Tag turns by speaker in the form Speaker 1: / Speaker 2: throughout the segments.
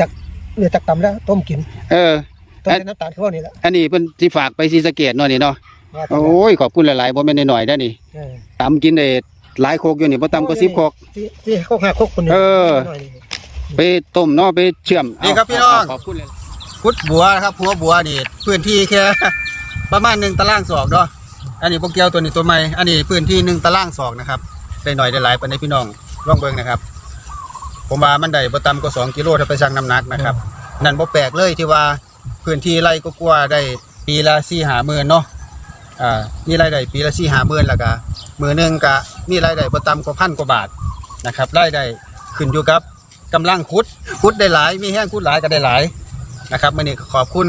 Speaker 1: จากเหลือจากตำแล้วต้มกิน
Speaker 2: เออ
Speaker 1: ต้มเป็นน้ำตาลคือว่านี่แหละ
Speaker 2: อันนี้เพิ่นสิฝากไปศรีสะเกษเนาะนี่เนาะ
Speaker 1: ว่าแต่
Speaker 2: โอ้ยขอบคุณหลายๆบ่แม่นน้อยๆเด้อนี่
Speaker 1: เออ
Speaker 2: ตำกินได้หลายโคกอยู่นี่บ่ต่ำกว่า10โคก
Speaker 1: ที่ที่โคกหักโคกคนนี้
Speaker 2: เออ
Speaker 1: หน่อยนี่
Speaker 2: ไปต้มเนาะไปเชื่อม
Speaker 3: นี่ครับพี่น้อง
Speaker 2: ขอบคุณเลย
Speaker 3: พุดบัวนะครับหัวบัวนี่พื้นที่แค่ประมาณหนึ่งตารางศอกเนาะอันนี้พวกเกียวตัวนี้ตัวใหม่อันนี้พื้นที่หนึ่งตารางศอกนะครับได้หน่อยได้หลายปานในพี่น้องลองเบิ่งนะครับ ผมว่ามันได้บ่ต่ำกว่าสองกิโลถ้าไปชั่งน้ำหนักนะครับ นั่นบ่แปลกเลยที่ว่าพื้นที่ไร่ก็กลัวาได้ปีละสี่หาหมื่นเนาะอ่ามีรายได้ปีละสี่หาหมื่นแล้วก็มือหนึงก็มีรายได้บ่ต่ำกว่าพันกว่าบาทนะครับรายได้ขึ้นอยู่กับกำลังขุดขุดได้หลาย มีแห้งขุดหลายก็ได้หลายนะครับมื้อนี้ก็ขอบคุณ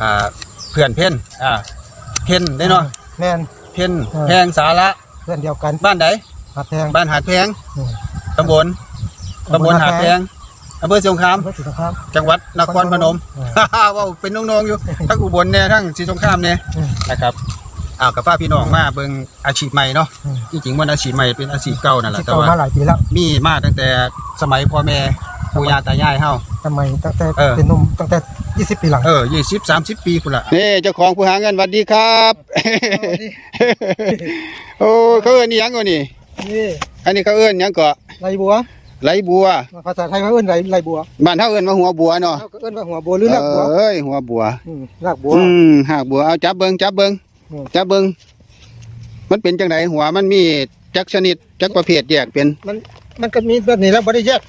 Speaker 3: อ่าเพื่อนเพ่นอ่าเพ่นได้เนาะ
Speaker 1: แม่น
Speaker 3: เพ่น
Speaker 1: เออ
Speaker 3: แพงสาระ
Speaker 1: เพื่อนเดียวกัน
Speaker 3: บ้านใด
Speaker 1: หัดแพง
Speaker 3: บ้านหาดแพง
Speaker 1: อืม
Speaker 3: ตำบล ตำบลหาดแพงอำเภอสงคราม
Speaker 1: เพื่อสุขภาพ
Speaker 3: จังหวัดนครพนม
Speaker 1: เออ
Speaker 3: ว่าเป็นน้องๆอยู่ ทั้งอุบลเนี่ยทั้งศรีสงครามเนี่ย
Speaker 1: อืม
Speaker 3: นะครับอ้าวกับป้าพี่น้องมาเบิ่งอาชีพใหม่เนาะ
Speaker 1: อืม
Speaker 3: จริงๆมันอาชีพใหม่เป็นอาชีพเก่านั่นแหละ
Speaker 1: ที่
Speaker 3: แต่
Speaker 1: เก่า
Speaker 3: ว่า
Speaker 1: มาหลายปีแล้ว
Speaker 3: มีมาตั้งแต่สมัยพ่อแม่ปู่ย่าตายายเฮา
Speaker 1: ทำไมตั้งแต่
Speaker 3: เออ
Speaker 1: เป็นหนุ่มตั้งแต่20ปีหลัง
Speaker 3: เออยี่สิบสามสิบปีพุ่นละ
Speaker 2: นี่เจ้าของผู้หาเงินหวัดดีครับ โอ้เขาเอิ้นอิหยังก่นี่
Speaker 1: นี่
Speaker 2: อันนี้เขาเอิ้นหยังก็
Speaker 1: ไรบัว
Speaker 2: ไหลบัว
Speaker 1: ภาษาไทยเขาเอิ้นไรไรบัว
Speaker 2: บ้านเฮาเอิ้นว่าหัวบัวเนาะ
Speaker 1: เขาก็เอิ้นว่าหัวบัวหรือรากบัว
Speaker 2: เอ้ยหัวบัว
Speaker 1: มรากบัว
Speaker 2: อืมหากบัวเอาจับเบิ่งจับเบิ่ง
Speaker 1: อืม
Speaker 2: จับเบิ่งมันเป็นจังไดหัวมันมีจักชนิดจักประเภทแยกเป็น
Speaker 1: มันมันก็มีแบบนี้แล้วบ่ได้แยก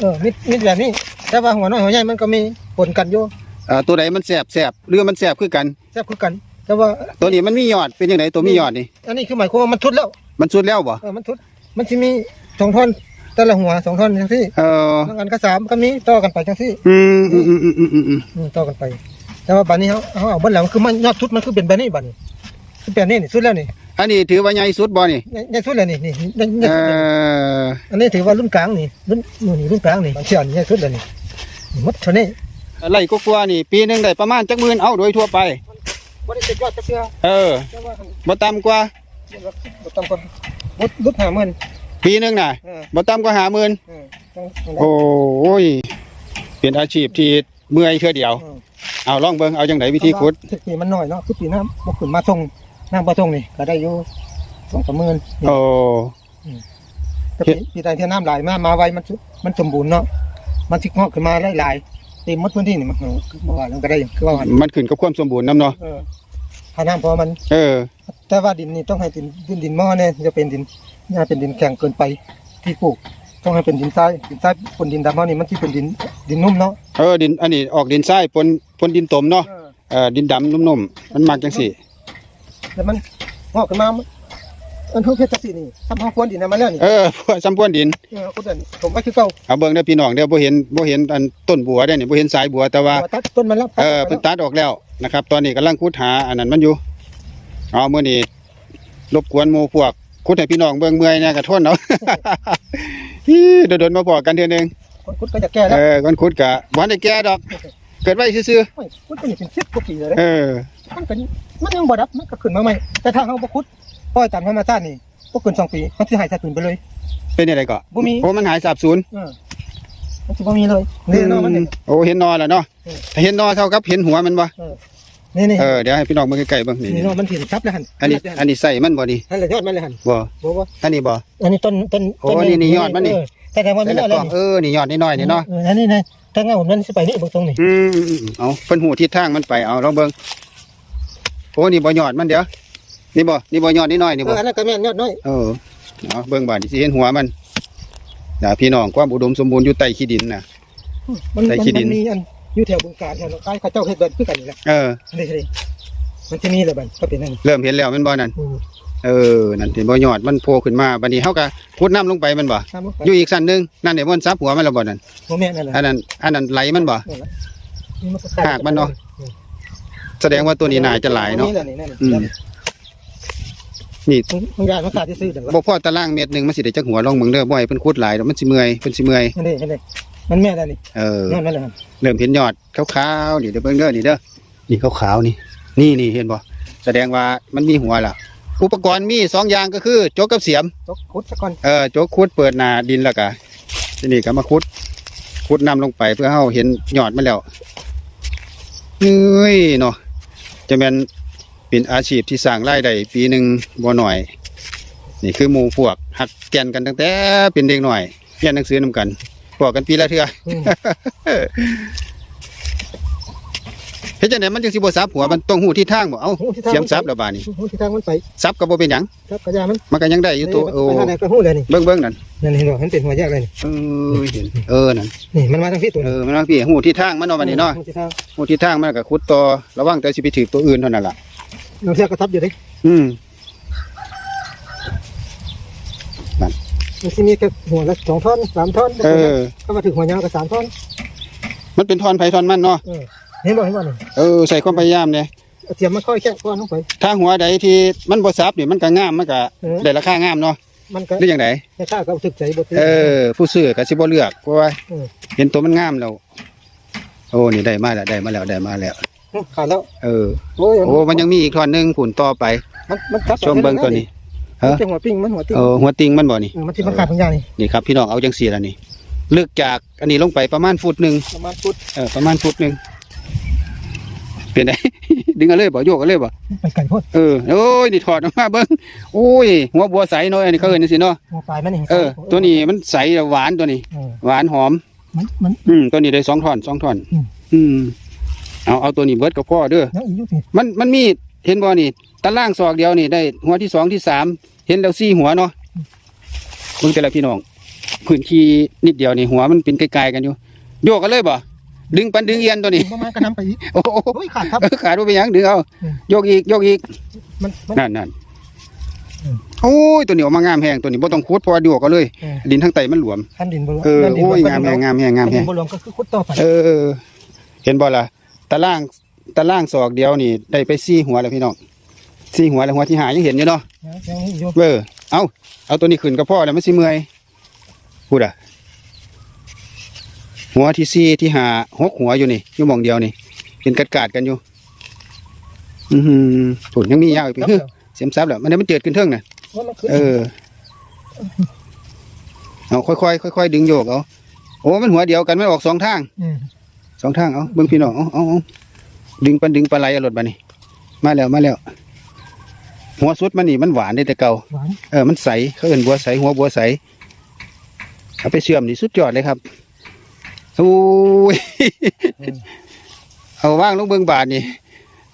Speaker 1: เออมีมีแบบนี้ แต่ว่าหัวน้อยหัวใหญ่มันก็มีผลกันอยู่
Speaker 2: เอ่อตัวใดมันแสบแสบหรือมันแสบคือกัน
Speaker 1: แซ่บคือกัน แต่ว่า
Speaker 2: ตัวนี้มันมียอดเป็นจังไดตัวมียอดนี่
Speaker 1: อันนี้คือหมายความว่ามันทุดแล้ว
Speaker 2: มันสุดแล้วบ่
Speaker 1: เออมันทุด มันจะมีสองท่อน แต่ละหัวสองท่อนจังซี่
Speaker 2: เออ
Speaker 1: บางอันก็สามก็มีต่อกันไปจังซี่
Speaker 2: อืมอืมอืมอืมอืมอืมอืม
Speaker 1: อืมต่อกันไป แต่ว่าบัดนี้เขาเขาเอาเบัดแล้วมันคือมันยอดทุดมันคือเป็นแบบนี้บัดนี้คือแบบนี้นี่สุดแล้วนี่
Speaker 2: อันนี้ถือว่าใหญ่สุดบ่นี่
Speaker 1: ใหญ่ใหญ่สุดแล้วนี่นี่ใหญ่ใหญ่
Speaker 2: เอ
Speaker 1: สุดแล้วนี่
Speaker 2: อ
Speaker 1: อันนี้ถือว่ารุ่นกลางนี่รุ่นนู่นนี่รุ่นกลางนี่บางเชือกนี่ใหญ่สุดแล้วนี่นี่หมดเท่านี้
Speaker 2: ไรก็กลัวๆนี่ ปีหนึงได้ประมาณจักหมื่นเอาโดยทั่วไป
Speaker 1: บ่ได้ติดยอดจักเชือ
Speaker 2: เออ
Speaker 1: แต่ว่า
Speaker 2: บ่ต่ำกว่า
Speaker 1: บ่ต้องคนบ่ลุดหามัน
Speaker 2: ปีหนึงน่ะ
Speaker 1: เออ
Speaker 2: บ่ต่ำกว่าหาหมื่น
Speaker 1: เออต้องต้อง
Speaker 2: โอ้ยเป็นอาชีพที่เมื่อยเทื่อเดียว
Speaker 1: เออ
Speaker 2: เอาลองเบิ่งเอาจังไดวิธีขุด
Speaker 1: แต่ว่าปีมันน้อยเนาะคือปีน้ำบ่ขึ้นมาส่งน้ำบ่ส่งนี่ก็ได้อยู่สองสามหมื่นนี่
Speaker 2: โอ้
Speaker 1: แต่ปีปีใดที่น้ำไหลมามาไวมันสุมันสมบูรณ์เนาะมันสิงอกขึ้นมาหลายๆเต็มหมดพื้นที่นี่มันบ่ว่าแล้วก็ได้อย่างคือว่าหั่น
Speaker 2: มันขึ้นกับความสมบูรณ์นํเนาะ
Speaker 1: เออ ถ้าน้ำพอมัน
Speaker 2: เออ
Speaker 1: แต่ว่าดินนี่ต้องให้ดินดินดินหม้อเนี่ยจะเป็นดินอย่าเป็นดินแข็งเกินไปที่ปลูก ต้องให้เป็นดินทรายดินทรายบนดินดำเฮานี่มันที่เป็นดินดินนุ่มเนาะ
Speaker 2: เออดินอันนี้ออกดินทรายปนปนดินตมเนาะ
Speaker 1: เออ
Speaker 2: เออดินดำนุ่มๆมันมักจังสี่
Speaker 1: แล้วมันงอกขึ้นมามัน อันเฮาเพชรจักสีนี่ทำเฮาควรดินให้มาแล้วนี่
Speaker 2: เออพวกซ้ำพวนดิน
Speaker 1: เออคุณเดินผมว่าคือเก่า
Speaker 2: เอาเบิ่งเด้อพี่น้องเด้อบ่เห็นบ่เห็นอันต้นบัวได้นี่บ่เห็นสายบัวแต่ว่า
Speaker 1: ตัดต้นมันแล้ว
Speaker 2: เออเพิ่นตัดออกแล้วนะครับ ตอนนี้กำลังขุดหาอันนั้นมันอยู่เอามื้อนี้รบกวนหมู่พวกขุดให้พี่น้องเบิ่งเมื่อยเนี่ยก็ทนเอา ฮี่โดนๆมาบอกกันเทื่อนึง
Speaker 1: คนคุดก็จะแก้
Speaker 2: เอ
Speaker 1: แล้ว
Speaker 2: อคนขุดก็บ่ได้แก่ดอก เกิดไว้ซื่อ
Speaker 1: โอ้ยคุดก็นี่เป็น10กว่าปีแล้ว
Speaker 2: ๆ
Speaker 1: เด้
Speaker 2: เออ
Speaker 1: มันเป็นมันยังบ่ดับมันก็ขึ้นมาใหม่แต่ถ้าเฮาบ่ขุด ปล่อยตามธรรมชาตินี่บ่เกินสองปีมันสิหายสาบสูญไปเลย
Speaker 2: เป็นอะไรก็
Speaker 1: บ่มี
Speaker 2: โอ้มันหายสาบสูญ
Speaker 1: เออมันสิบ่มีเลยนี่เนาะมันนี่
Speaker 2: โอ้เห็นนอแล้วเนาะ
Speaker 1: เออ
Speaker 2: ถ้าเห็นนอเท่ากับเห็นหัวมันบ่
Speaker 1: นี่นี่
Speaker 2: เออเดี๋ยวให้พี่น้องเบิ่งใกล้ๆเบิ่งนี่
Speaker 1: นี่เนาะมันถิ่นทับแล้วหั่น
Speaker 2: อันนี้อันนี้ใส่มันบ่นี่
Speaker 1: นั่นแหละยอดมันเลยหั่น
Speaker 2: บ่
Speaker 1: บ่บ่
Speaker 2: อันนี้บ่
Speaker 1: อันนี้ต้นต้น
Speaker 2: โอ้นี่นี่ยอดมันนี่
Speaker 1: เแต่แต่ว่ามัน
Speaker 2: ใส่
Speaker 1: ไม่
Speaker 2: ละ
Speaker 1: ได้
Speaker 2: ก
Speaker 1: เล
Speaker 2: ล่อง
Speaker 1: ย
Speaker 2: เออนี่ยอดน้อยๆนี่เนาะ
Speaker 1: อออันนี้นะถ้าเงามันสิไปนี่เบางตรงนี่
Speaker 2: อืมอืมอืมเอาเพิ่นหูทิศทางมันไปเอาลองเบิ่งโอ้นี่บ่ยอดมันเดี๋ยว นี่บ่นี่บ่ยอดนิดหน่อยนี่
Speaker 1: เอ
Speaker 2: บ่
Speaker 1: ออันนั้นก็แม่นยอดน้อย
Speaker 2: เออเอาเบิ่งบาดนี่สิเห็นหัวมันอย่าพี่น้องความอุดมสมบูรณ์อยู่ใต้ขี้ดินน่ะ
Speaker 1: มัน
Speaker 2: ใส่
Speaker 1: มัน
Speaker 2: ขี้ดิน
Speaker 1: มันมีอันอยู่แถวบึงกาฬเนี่ยใกล้เขาเจ้าเฮ็ดแบบคือกันนี่แหละ
Speaker 2: เออ
Speaker 1: นี่สิมันจะมีเลยบัดก็เป็นนั่น
Speaker 2: เริ่มเห็นแล้วแมันบ่นั่น
Speaker 1: อืม
Speaker 2: เออนั่นเห็นบ่ยอดมันโผล่ขึ้นมาบัดนี้เฮาก็พุดน้ำลงไปมันบ่
Speaker 1: ตามลงไป
Speaker 2: อยู่อีกสั้นหนึงนั่นเดี๋ยวมันซับหัวมันแล้วบ่นั่น
Speaker 1: บ่แม่นนั่นแหละ
Speaker 2: อันนั้นอันนั้นไหลมันบ่
Speaker 1: นั่นแหละนี่มันก็
Speaker 2: หากมันเนาะ แสดงว่าตัวนี้น่าจะหลายเนาะ
Speaker 1: นี่แหละนี่นั่น
Speaker 2: อืมนี่
Speaker 1: มั นมันยากมันขาดที่ซื้อจังว่า
Speaker 2: บ่พอตารางเมตรหนึงมันสิได้จักหัวลองเบิ่งเด้อบ่ให้เพิ่นขุดหลายเดี๋ยวมันสิเมื่อยเพิ่นสิเมื่อย
Speaker 1: นี่นี่นี่มันแม่นแล้วนี่
Speaker 2: เออ
Speaker 1: นั่นนั่นแหละ
Speaker 2: เริ่มเห็นยอดขาวๆนี่เดี๋ยวเบิ่งเด้อนี่เด้อนี่ขาวๆนี่ นี่นี่เห็นบ่แสดงว่ามันมีหัวล่ะ อุปกรณ์มีสองอย่างก็คือโจกกับเสียม
Speaker 1: ตกขุดซะก่อน
Speaker 2: เออโจกขุดเปิดหน้าดินแล้วก็ทีนี้ก็มาขุดขุดน้ำลงไปเพื่อเฮาเห็นยอดมันแล้วเฮ้ยเนาะจะแม่น เป็นอาชีพที่สร้างรายได้ปีหนึ่งบ่หน่อย นี่คือหมู่พวกหักแก่นกันตั้งแต่เป็นเด็กหน่อยเรียนหนังสือนำกันพวกกันปีละเทื่อ
Speaker 1: อืม
Speaker 2: เฮ็ดจังไดมันจังสิบ่ซับหัวมันต้องหูที่ทางบ่เอ้า
Speaker 1: หูที่ทาง
Speaker 2: เสียมซับแล้วบาดนี้
Speaker 1: หูที่ทางมันไป
Speaker 2: ซับก็บ่เป็นหยัง
Speaker 1: ครับกระยามัน
Speaker 2: มันก็ยังได้อยู่ตัวโอ้
Speaker 1: ไปทางไหนก็หูเลยนี่
Speaker 2: เบิ่งๆนั่น
Speaker 1: นั่นเห็นบ่มันเป็นหัวแยกเลยนี่
Speaker 2: เออเห็นเออนั่น
Speaker 1: นี่มันมาทางที่ตัว
Speaker 2: เออมันว่าพี่หูที่ทางมันเนาะบัดนี้เนาะ
Speaker 1: หูที่ทาง
Speaker 2: หูที่ทางมันก็ขุดต่อระวังแต่สิไปถือตัวอื่นเท่านั้นล่ะ
Speaker 1: เราเทียบกระทับอยู่เดิ
Speaker 2: อืม
Speaker 1: มันสิมีแค่หัวละสองท่อนสามท่อน
Speaker 2: เออ
Speaker 1: ก็มาถึงหัวยาวก็สามท่อน
Speaker 2: มันเป็นทอนไผทอนมันเนาะ
Speaker 1: เออเห็นบ่เห็นบ่นี่
Speaker 2: เออใส่ความพยายามเนี่ย
Speaker 1: เอาเทียมมันค่อยแค่ก้อนลงไป
Speaker 2: ถ้าหัวใดที่มันบ่ซับนี่มันก็งามมันก็
Speaker 1: เออ
Speaker 2: ได้ราคางามเนาะ
Speaker 1: มันก็
Speaker 2: หรือจังได
Speaker 1: แค่ข้าก็ถึกใจบ่ตื่น
Speaker 2: เออ ผู้ซื้อก็สิบ่เลือกเพราะว่า
Speaker 1: เออ
Speaker 2: เห็นตัวมันงามแล้วโอ้นี่ได้มาแล้วได้มาแล้วได้มาแล้ว
Speaker 1: ขาดแล้ว
Speaker 2: เออ
Speaker 1: โอ้ย
Speaker 2: โอ้มันยังมีอีกทอนหนึงผุนต่อไป
Speaker 1: มันมันทับ
Speaker 2: ชมเบิ่งตัวนี้
Speaker 1: ฮะ
Speaker 2: ฮะ
Speaker 1: เป็นหัวปิ้งมันหัวติ้ง
Speaker 2: เออหัวติงมันบ่นี่
Speaker 1: เออมันที่มันขาดบางอย่างนี่
Speaker 2: นี่ครับพี่น้องเอาจังซี่ล่ะนี่ลึกจากอันนี้ลงไปประมาณฟุตหนึง
Speaker 1: ประมาณฟุต
Speaker 2: เออประมาณฟุตหนึงเป็นไดดึงเอาเลยบ่โยกเอาเลยบ่
Speaker 1: ไปไก่โพด
Speaker 2: เออโอ้ยนี่ถอดออกมาเบิ้งโอ้ยหัวบัวใสเนาะอันนี้เขาเอิ้นจังซี่เนาะ
Speaker 1: หัวปลายมันนี่
Speaker 2: เออตัวนี้มันใสแล้วหวานตัวนี้
Speaker 1: เออ
Speaker 2: หวานหอม
Speaker 1: มันมัน
Speaker 2: อืมตัวนี้ได้สองท่อนสองท่อน
Speaker 1: อืม
Speaker 2: อืม เอาเอาตัวนี้เบิดก็พอเด้อ
Speaker 1: ยังอีกอยู่พี่
Speaker 2: มันมันมีเห็นบ่นี่ตารางศอกเดียวนี่ได้ หัวที่สองที่สามเห็นแล้วสี่หัวเนาะเบิ่งแต่ละพี่น้องพื้นที่นิดเดียวนี่หัวมันเป็นไกลๆกันอยู่โยกกันเลยบ่ดึงปันดึงเอียนตัวนี้
Speaker 1: ประมาณก็น้ำไปอีก
Speaker 2: โอ้โห
Speaker 1: โอ้ยขาดครับ
Speaker 2: เออขาดว่าไปยังดึงเอา
Speaker 1: อืม
Speaker 2: โยกอีกโยกอีก
Speaker 1: มันมัน
Speaker 2: นั่นนั่น
Speaker 1: อืม
Speaker 2: โอ้ยตัวนี้ออกมางามแหงตัวนี้บ่ต้องขุดเพราะว่าโยกกันเลย
Speaker 1: เออ
Speaker 2: ดินทั้งไตมันหลวม
Speaker 1: คันดินบ่รวม
Speaker 2: เออ
Speaker 1: คันดิน
Speaker 2: โอ้ย
Speaker 1: บ่
Speaker 2: งาม
Speaker 1: ร
Speaker 2: แห
Speaker 1: ว
Speaker 2: งงามแหงงาม
Speaker 1: คัน
Speaker 2: แห
Speaker 1: ดิน
Speaker 2: ง
Speaker 1: บ่รวมก็คือคุดต่อไป
Speaker 2: เออเออเห็นบ่ล่ะ ตารางตารางศอกเดียวนี่ ได้ไปสี่หัวแล้วพี่น้องสี่หัวแล้วหัวที่หายังเห็นอยู่เนาะ
Speaker 1: ยังอีกอยู่
Speaker 2: เออเอาเอาตัวนี้ขึ้นก็พอแล้วมันสิเมื่อยพูดอะหัวที่สี่ที่หาหกหัวอยู่นี่อยู่หมองเดียวนี่เป็นกัดกาดๆกันอยู่ อือหือผุนยังมียาวอีกพี่เสียมซับแล้วมันได้มันเจิดขึ้นเทิงน่ะ
Speaker 1: ว่ามันคือ
Speaker 2: เออเอาค่อยๆค่อยๆดึงโยกเอาโอ้มันหัวเดียวกันมันออกสองทาง
Speaker 1: ม
Speaker 2: สองทางเอาเบิ่งพี่น้องเอาเอาเอาดึงปันดึงปลาไหลเอารถบานี่มาแล้วมาแล้ว หัวสุดมันนี่มันหวานได้แต่เก่า
Speaker 1: หวาน
Speaker 2: เออมันใสเขาเอิ้นบัวใสหัวบัวใสเอาไปเชื่อมนี่สุดยอดเลยครับโอ้ย เอาว่างลงเบิ่งบาทนี่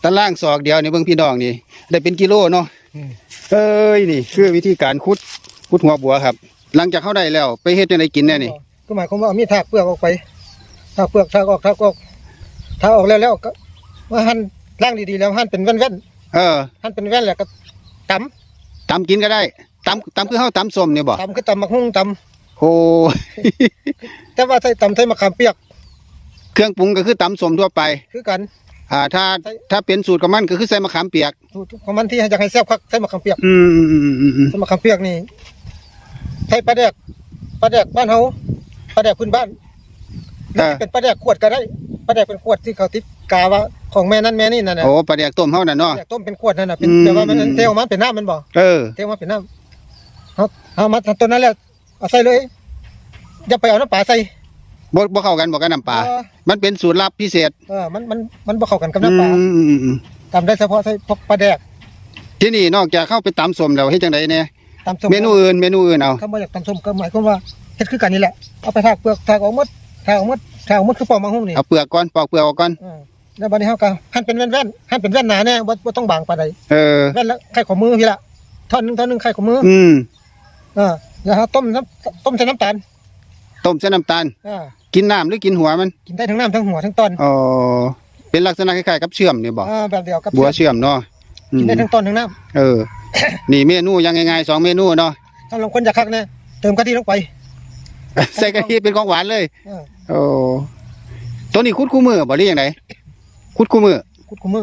Speaker 2: ตารางศอกเดียวนี่เบิ่งพี่น้องนี่ ได้เป็นกิโลเนาะ
Speaker 1: อืม
Speaker 2: เอ้ยนี่ คือวิธีการคุดคุดหัวบัวครับ หลังจากเข้าได้แล้ว ไปเฮ็ดจังไดกินแน่นี่
Speaker 1: ก็หมายความว่าเอามีดถากเปลือกออกไป ถากเปลือกถากออกถากออกถากออกแล้วแล้วก็ว่าหั่นล่างดีๆแล้วหั่นเป็นแว่น
Speaker 2: เออ
Speaker 1: ๆหั่นเป็นแว่นแล้วก็ต
Speaker 2: ตำกินก็ได้ตำตำคือเฮาตำส้มเนี่ยบ่ำ
Speaker 1: ตำคือตำมักหุ่งต
Speaker 2: โอ้ำ
Speaker 1: แต่ว่าใส่ตำใส่มะขามเปียก
Speaker 2: เครื่องปรุงก็คือตำส้มทั่วไป
Speaker 1: คือกัน
Speaker 2: อ่า ถ้า
Speaker 1: ใส่
Speaker 2: ถ้าเป็นสูตรของมันก็คือใส่มะขามเปียก
Speaker 1: สูตรของมันที่อยากให้แซ่บคักใส่มะขามเปียก
Speaker 2: อืมอืมอืมอืมอืม
Speaker 1: ใส่มะขามเปียกนี่ใส่ปลาแดกปลาแดกบ้านเฮาปลาแดกพื้นบ้าน หรือจะเป็นปลาแดกขวดก็ได้ปลาแดกเป็นขวดที่เขาติดกาว่าของแม่นั่นแม่นี่นั่นน่ะ
Speaker 2: โอ้ปลาแดกต้มเฮานั่น
Speaker 1: ปลา
Speaker 2: เนาะ
Speaker 1: แดกต้มเป็นขวดนั่นน่ะเป็น
Speaker 2: อืม
Speaker 1: แต่ว่ามันเทออกมาเป็นน้ำมันบ่
Speaker 2: เออ
Speaker 1: เทออกมาเป็นน้ำเอาเอามาตัวนั้นแหละเอาใส่เลยอย่าไปเอาน้ำปลาใส่
Speaker 2: บ่บ่เข้ากันบ่กับน้ำปลา
Speaker 1: เออ
Speaker 2: มันเป็นสูตรลับพิเศษ
Speaker 1: เออมันมันมันบ่เข้ากันกับน้ำปลา
Speaker 2: อืมอืมอืม
Speaker 1: ทำได้เฉพาะใส่พวกปลาแดก
Speaker 2: ที่นี่นอกจากเข้าไปตำส้มแล้วเฮ็ดจังไดเนี่ย
Speaker 1: ตำส้ม
Speaker 2: เมนูอื่นเมนูอื่นเอา
Speaker 1: ถ้าบ่อยากตำส้มก็หมายความว่าเฮ็ดคือกันนี่แหละเอาไปถากเปลือกถากออกหมด ถากออกหมดถากออกหมดคือปอกมังหุ้มนี่
Speaker 2: เอาเปลือกก่อนปอกเปลือกออกก่อน
Speaker 1: เออแล้วบัดนี้เฮาก็หั่นเป็นแว่นๆหั่นเป็นแว่นหนาแน่บ่บ่ต้องบางปานใด
Speaker 2: เออ
Speaker 1: แว่นละไข่ของมือพี่ละท่อนหนึงท่อนหนึงไข่ของมือ
Speaker 2: อืม
Speaker 1: เออแล้วเฮาต้มน้ำต้มใส่น้ำตาล
Speaker 2: ต้มใส่น้ำตาล
Speaker 1: อ่า
Speaker 2: กินน้ำหรือกินหัวมัน
Speaker 1: กินได้ทั้งน้ำทั้งหัวทั้งต้น
Speaker 2: อ๋อเป็นลักษณะคล้ายๆกับเชื่อมนี่บ่
Speaker 1: อ่าแบบเดียวกับ
Speaker 2: บัวเชื่อมเนาะอื
Speaker 1: กิ
Speaker 2: ม
Speaker 1: นได้ทั้งต้นทั้งน้
Speaker 2: เออ นี่เมนูยังไงๆสองเมนูเนาะำ
Speaker 1: ถ้าลงคนอยากคักเนี่ยเติมกะทิลงไป
Speaker 2: ใส่กะทิเป็นของหวานเลย
Speaker 1: เออ
Speaker 2: โอ้ตัวนี้คุดคู่มือบ่หรือยังไงคุดคู่มือ
Speaker 1: คุดคุมือ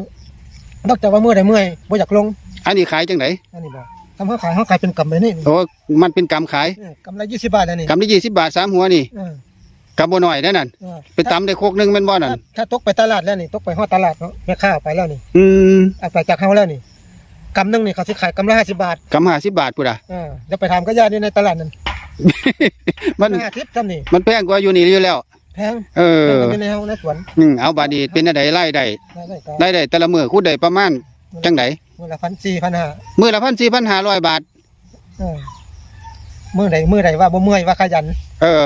Speaker 1: นอกจากว่าเมื่อใดเมื่อยบ่อยากลง
Speaker 2: อันนี้ขายจังได
Speaker 1: อันนี้บ่ทำเขาขายเขาขายเป็นกำไปนี่
Speaker 2: โอ้มันเป็นกำขาย
Speaker 1: เออกำไรยี่สิบบาทแล้วนี่
Speaker 2: กำได้ยี่สิบบาทสามหัวนี่
Speaker 1: เออกำ
Speaker 2: บ่หน่อยได้นั่น
Speaker 1: เออ
Speaker 2: ไปตำได้โคกหนึงแม่นบ่นั่น
Speaker 1: ถ้าถ้าตกไปตลาดแล้วนี่ตกไปฮอดตลาดเนาะแม่ค้าเอาไปแล้วนี่
Speaker 2: อืม
Speaker 1: เอาไปจากเฮาแล้วนี่กำหนึงนี่เขาสิขายกำละห้าสิบบาท
Speaker 2: กำห้าสิบบาทพุ่นอะ
Speaker 1: เออเดี๋ยวไปถามก็ญาตินี่ในตลาดนั่น
Speaker 2: มัน
Speaker 1: ห้าสิบจำนี่
Speaker 2: มันแพงกว่าอยู่นี่อยู่แล้ว
Speaker 1: แพง
Speaker 4: เออ
Speaker 1: แพงกันในเฮาในสวน
Speaker 4: อืมเอาบาดนี้เป็นอะไรไล่ได้
Speaker 1: ได้ได้ก็
Speaker 4: ไล่ได้แต่ละมือคุดได้ประมาณจังได
Speaker 1: มื้อละพันสี่พันห้า
Speaker 4: มือละพันสี่พันห้าร้อยบาท
Speaker 1: เออมื้อใดมื้อใดว่าบ่เมื่อยว่าขยัน
Speaker 4: เออ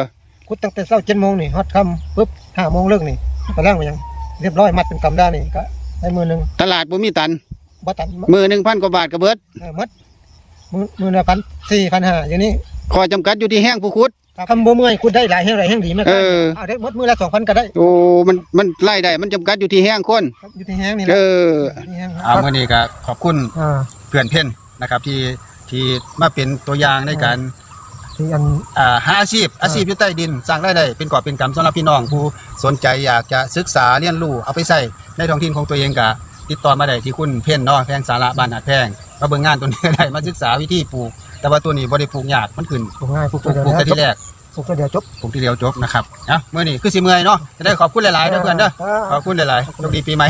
Speaker 1: คุดตั้งแต่เช้า7โมงนี่ฮอดค่ำปึ๊บ5โมงเลิกนี่ก็ล้างไปยังเรียบร้อยมัดเป็นกำได้นี่ก็ได้มื้อหนึง
Speaker 4: ตลาดบ่มีตัน
Speaker 1: บ่ตัน
Speaker 4: มือหนึ่งพันกว่าบาทก็เบิด
Speaker 1: เออหมดมื้อมื้อละพันสี่พันห้าอย่างนี้
Speaker 4: ขอจำกัดอยู่ที่แห้งผู้คุด
Speaker 1: ทำบ่เมื่อยคุดได้หลายแห่งหลายแห่งดีแม่
Speaker 4: เออ
Speaker 1: เอาได้หมดมื้อละ2,000ก็ได้
Speaker 4: โอ้ มัน มันไล่ได้ มันจำกัดอยู่ที่แห้งคน
Speaker 1: ครับอยู่ที่แห่งนี่แห
Speaker 4: เอ
Speaker 1: ละ
Speaker 4: อ
Speaker 1: ที่แห่ง
Speaker 2: เอามื่อนี้ก็ขอบคุณ
Speaker 1: อ่า
Speaker 2: เพื่อนเพ่นนะครับที่ที่มาเป็นตัวอย่างในการ
Speaker 1: ที่อัน
Speaker 2: อ่าหาอาชีพ อาชีพอยู่ใต้ดิน สร้างรายได้เป็นกอบเป็นกำสำหรับพี่น้องผู้สนใจอยากจะศึกษาเรียนรู้เอาไปใส่ในท้องถิ่นของตัวเองก็ติดต่อมาได้ที่คุณเพ่นเนาะแพงสาระบ้านหัดแพงมาเบิ่งงานตัวนี้ได้มาศึกษาวิธีปลูก แต่ว่าตัวนี้บ่ได้ปลูกยากมันขึ้น
Speaker 1: ปลูกง่ายปลูก
Speaker 2: ปลู
Speaker 1: ตัว
Speaker 2: ก
Speaker 1: เดียว
Speaker 2: ปลูกแต่ที่แรก
Speaker 1: ปลูกตัวเดียวจบ
Speaker 2: ปลูกทีเดียวจบนะครับอะมื่อนี้คือสิเมื่อยเนาะจะได้ขอบคุณหลายๆเด้อเพื่อนเด้อขอบคุณหลายๆโชคดีปีใหม่